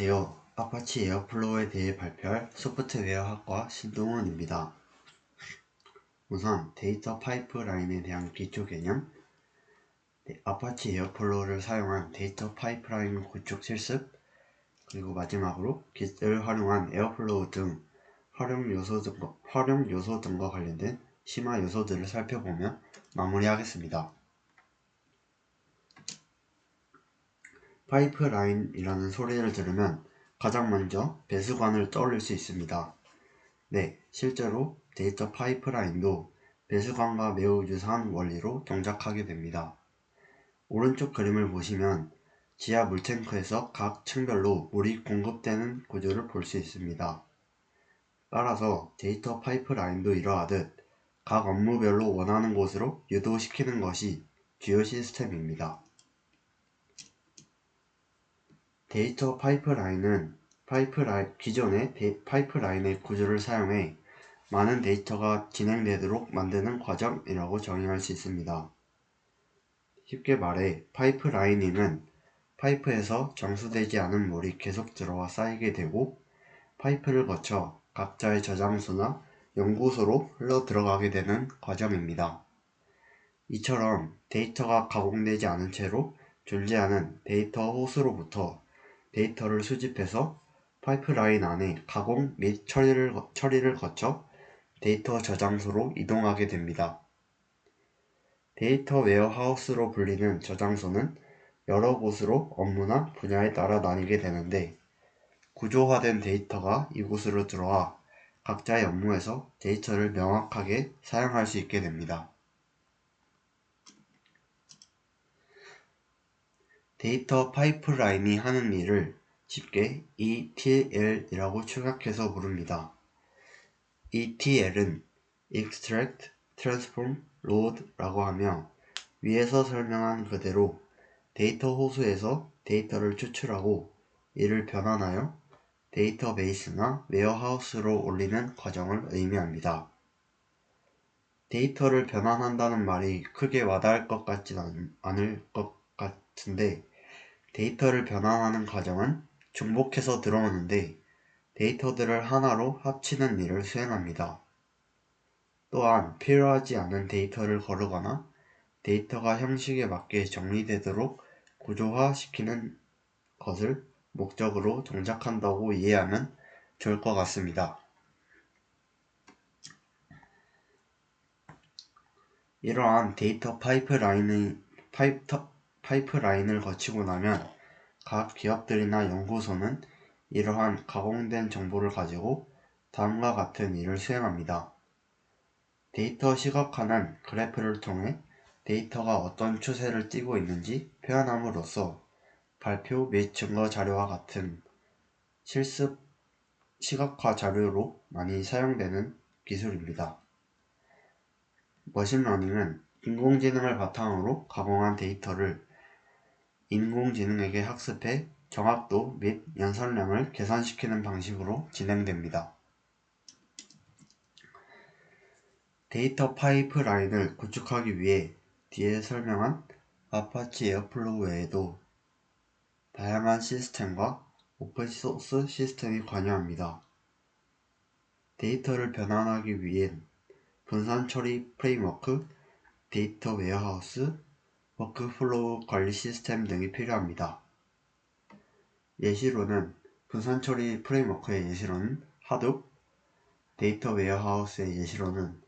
안녕하세요. 아파치 에어플로우에 대해 발표할 소프트웨어학과 신동훈입니다. 우선 데이터 파이프라인에 대한 기초 개념, 네, 아파치 에어플로우를 사용한 데이터 파이프라인 구축 실습, 그리고 마지막으로 깃을 활용한 에어플로우 등 활용 요소 등과, 활용 요소 등과 관련된 심화 요소들을 살펴보며 마무리하겠습니다. 파이프라인이라는 소리를 들으면 가장 먼저 배수관을 떠올릴 수 있습니다. 네, 실제로 데이터 파이프라인도 배수관과 매우 유사한 원리로 동작하게 됩니다. 오른쪽 그림을 보시면 지하 물탱크에서 각 층별로 물이 공급되는 구조를 볼 수 있습니다. 따라서 데이터 파이프라인도 이러하듯 각 업무별로 원하는 곳으로 유도시키는 것이 주요 시스템입니다. 데이터 파이프라인은 파이프라인, 기존의 데, 파이프라인의 구조를 사용해 많은 데이터가 진행되도록 만드는 과정이라고 정의할 수 있습니다. 쉽게 말해 파이프라이닝은 파이프에서 정수되지 않은 물이 계속 들어와 쌓이게 되고 파이프를 거쳐 각자의 저장소나 연구소로 흘러 들어가게 되는 과정입니다. 이처럼 데이터가 가공되지 않은 채로 존재하는 데이터 호수로부터 데이터를 수집해서 파이프라인 안에 가공 및 처리를, 처리를 거쳐 데이터 저장소로 이동하게 됩니다. 데이터 웨어하우스로 불리는 저장소는 여러 곳으로 업무나 분야에 따라 나뉘게 되는데 구조화된 데이터가 이곳으로 들어와 각자의 업무에서 데이터를 명확하게 사용할 수 있게 됩니다. 데이터 파이프라인이 하는 일을 쉽게 ETL이라고 축약해서 부릅니다. ETL은 Extract, Transform, Load라고 하며 위에서 설명한 그대로 데이터 호수에서 데이터를 추출하고 이를 변환하여 데이터베이스나 웨어하우스로 올리는 과정을 의미합니다. 데이터를 변환한다는 말이 크게 와닿을 것 같지는 않을 것 같은데 데이터를 변환하는 과정은 중복해서 들어오는데 데이터들을 하나로 합치는 일을 수행합니다. 또한 필요하지 않은 데이터를 거르거나 데이터가 형식에 맞게 정리되도록 구조화시키는 것을 목적으로 동작한다고 이해하면 좋을 것 같습니다. 이러한 데이터 파이프라인의 파이터, 파이프라인을 거치고 나면 각 기업들이나 연구소는 이러한 가공된 정보를 가지고 다음과 같은 일을 수행합니다. 데이터 시각화는 그래프를 통해 데이터가 어떤 추세를 띠고 있는지 표현함으로써 발표 및 증거 자료와 같은 실습 시각화 자료로 많이 사용되는 기술입니다. 머신러닝은 인공지능을 바탕으로 가공한 데이터를 인공지능에게 학습해 정확도 및 연산량을 계산시키는 방식으로 진행됩니다. 데이터 파이프라인을 구축하기 위해 뒤에 설명한 아파치 에어플로우 외에도 다양한 시스템과 오픈소스 시스템이 관여합니다. 데이터를 변환하기 위한 분산 처리 프레임워크, 데이터 웨어하우스, 워크플로우 관리 시스템 등이 필요합니다. 예시로는 분산 처리 프레임워크의 예시로는 하둡, 데이터 웨어하우스의 예시로는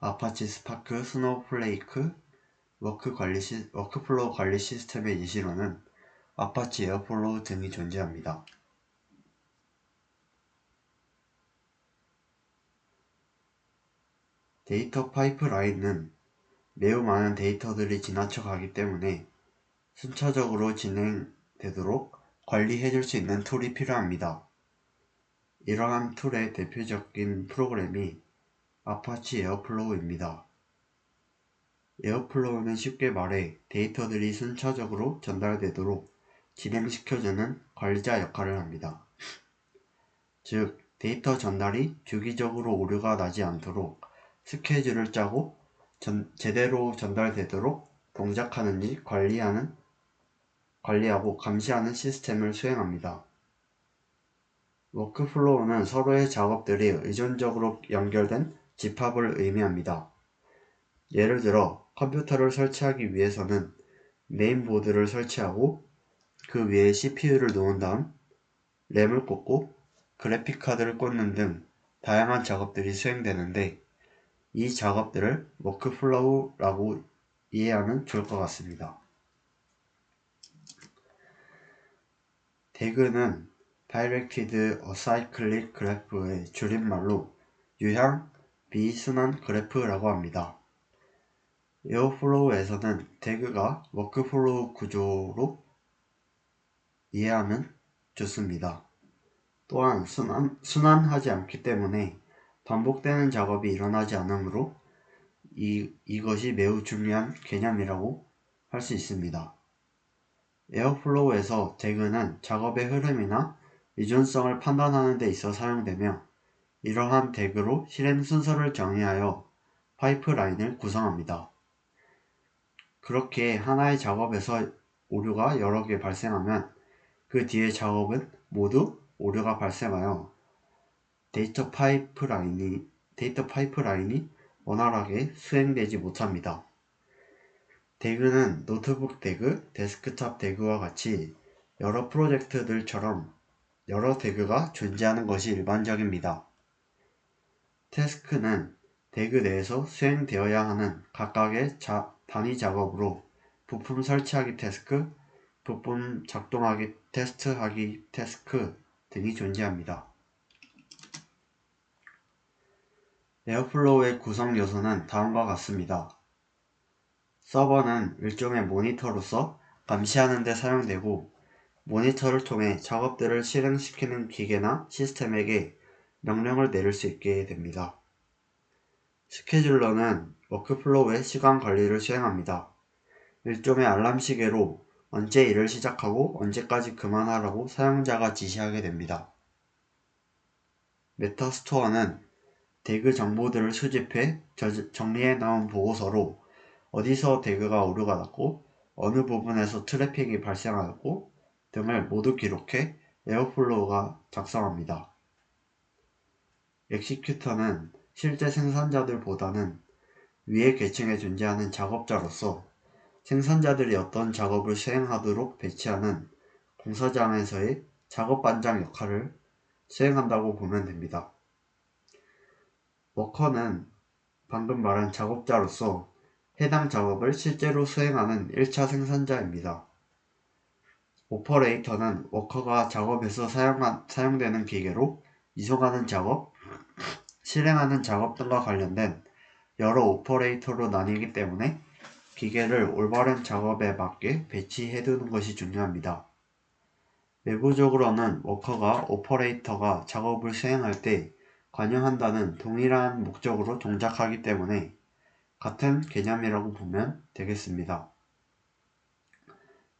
아파치 스파크 스노우플레이크, 워크 관리 시, 워크플로우 관리 시스템의 예시로는 아파치 에어플로우 등이 존재합니다. 데이터 파이프라인은 매우 많은 데이터들이 지나쳐 가기 때문에 순차적으로 진행되도록 관리해 줄 수 있는 툴이 필요합니다. 이러한 툴의 대표적인 프로그램이 아파치 에어플로우입니다. 에어플로우는 쉽게 말해 데이터들이 순차적으로 전달되도록 진행시켜주는 관리자 역할을 합니다. 즉, 데이터 전달이 주기적으로 오류가 나지 않도록 스케줄을 짜고 전, 제대로 전달되도록 동작하는지 관리하는, 관리하고 감시하는 시스템을 수행합니다. 워크플로우는 서로의 작업들이 의존적으로 연결된 집합을 의미합니다. 예를 들어 컴퓨터를 설치하기 위해서는 메인보드를 설치하고 그 위에 CPU를 놓은 다음 램을 꽂고 그래픽카드를 꽂는 등 다양한 작업들이 수행되는데 이 작업들을 워크플로우라고 이해하면 좋을 것 같습니다. 대그는 Directed Acyclic Graph의 줄임말로 유형 비순환 그래프라고 합니다. 에어플로우에서는 대그가 워크플로우 구조로 이해하면 좋습니다. 또한 순환, 순환하지 않기 때문에 반복되는 작업이 일어나지 않으므로 이, 이것이 매우 중요한 개념이라고 할 수 있습니다. 에어플로우에서 대그는 작업의 흐름이나 의존성을 판단하는 데 있어 사용되며 이러한 대그로 실행 순서를 정의하여 파이프라인을 구성합니다. 그렇게 하나의 작업에서 오류가 여러 개 발생하면 그 뒤의 작업은 모두 오류가 발생하여 데이터 파이프라인이 데이터 파이프라인이 원활하게 수행되지 못합니다. 대그는 노트북 대그, 데스크탑 대그와 같이 여러 프로젝트들처럼 여러 대그가 존재하는 것이 일반적입니다. 태스크는 대그 내에서 수행되어야 하는 각각의 자, 단위 작업으로 부품 설치하기 태스크, 부품 작동하기 테스트하기 태스크 등이 존재합니다. 에어플로우의 구성 요소는 다음과 같습니다. 서버는 일종의 모니터로서 감시하는 데 사용되고 모니터를 통해 작업들을 실행시키는 기계나 시스템에게 명령을 내릴 수 있게 됩니다. 스케줄러는 워크플로우의 시간 관리를 수행합니다. 일종의 알람 시계로 언제 일을 시작하고 언제까지 그만하라고 사용자가 지시하게 됩니다. 메타스토어는 대그 정보들을 수집해 정리해 나온 보고서로 어디서 대그가 오류가 났고 어느 부분에서 트래픽이 발생하였고 등을 모두 기록해 에어플로우가 작성합니다. 엑시큐터는 실제 생산자들보다는 위의 계층에 존재하는 작업자로서 생산자들이 어떤 작업을 수행하도록 배치하는 공사장에서의 작업반장 역할을 수행한다고 보면 됩니다. 워커는 방금 말한 작업자로서 해당 작업을 실제로 수행하는 1차 생산자입니다. 오퍼레이터는 워커가 작업에서 사용한, 사용되는 기계로 이송하는 작업, 실행하는 작업 등과 관련된 여러 오퍼레이터로 나뉘기 때문에 기계를 올바른 작업에 맞게 배치해두는 것이 중요합니다. 내부적으로는 워커가 오퍼레이터가 작업을 수행할 때 관여한다는 동일한 목적으로 동작하기 때문에 같은 개념이라고 보면 되겠습니다.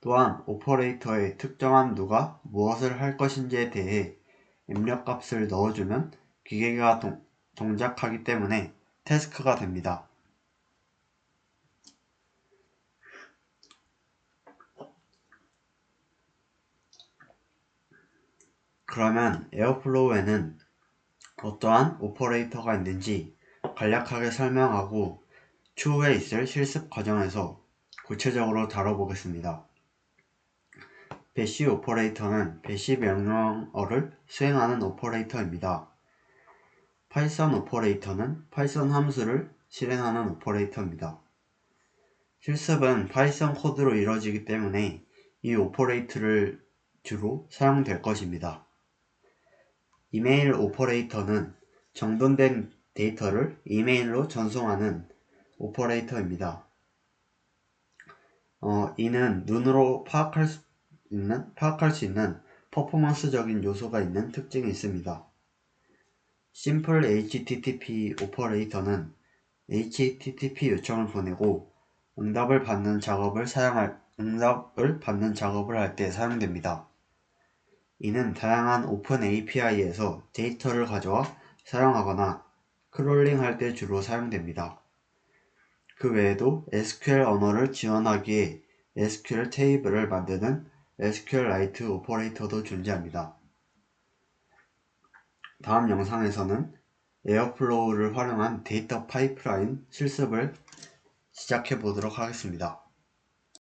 또한 오퍼레이터의 특정한 누가 무엇을 할 것인지에 대해 입력값을 넣어주면 기계가 동, 동작하기 때문에 태스크가 됩니다. 그러면 에어플로우에는 어떠한 오퍼레이터가 있는지 간략하게 설명하고 추후에 있을 실습 과정에서 구체적으로 다뤄보겠습니다. 배시 오퍼레이터는 배시 명령어를 수행하는 오퍼레이터입니다. 파이썬 오퍼레이터는 파이썬 함수를 실행하는 오퍼레이터입니다. 실습은 파이썬 코드로 이루어지기 때문에 이 오퍼레이터를 주로 사용될 것입니다. 이메일 오퍼레이터는 정돈된 데이터를 이메일로 전송하는 오퍼레이터입니다. 어, 이는 눈으로 파악할 수 있는, 파악할 수 있는 퍼포먼스적인 요소가 있는 특징이 있습니다. 심플 HTTP 오퍼레이터는 HTTP 요청을 보내고 응답을 받는 작업을 사용할 응답을 받는 작업을 할 때 사용됩니다. 이는 다양한 오픈 API에서 데이터를 가져와 사용하거나 크롤링할 때 주로 사용됩니다. 그 외에도 SQL 언어를 지원하기에 SQL 테이블을 만드는 SQLite 오퍼레이터도 존재합니다. 다음 영상에서는 에어플로우를 활용한 데이터 파이프라인 실습을 시작해 보도록 하겠습니다.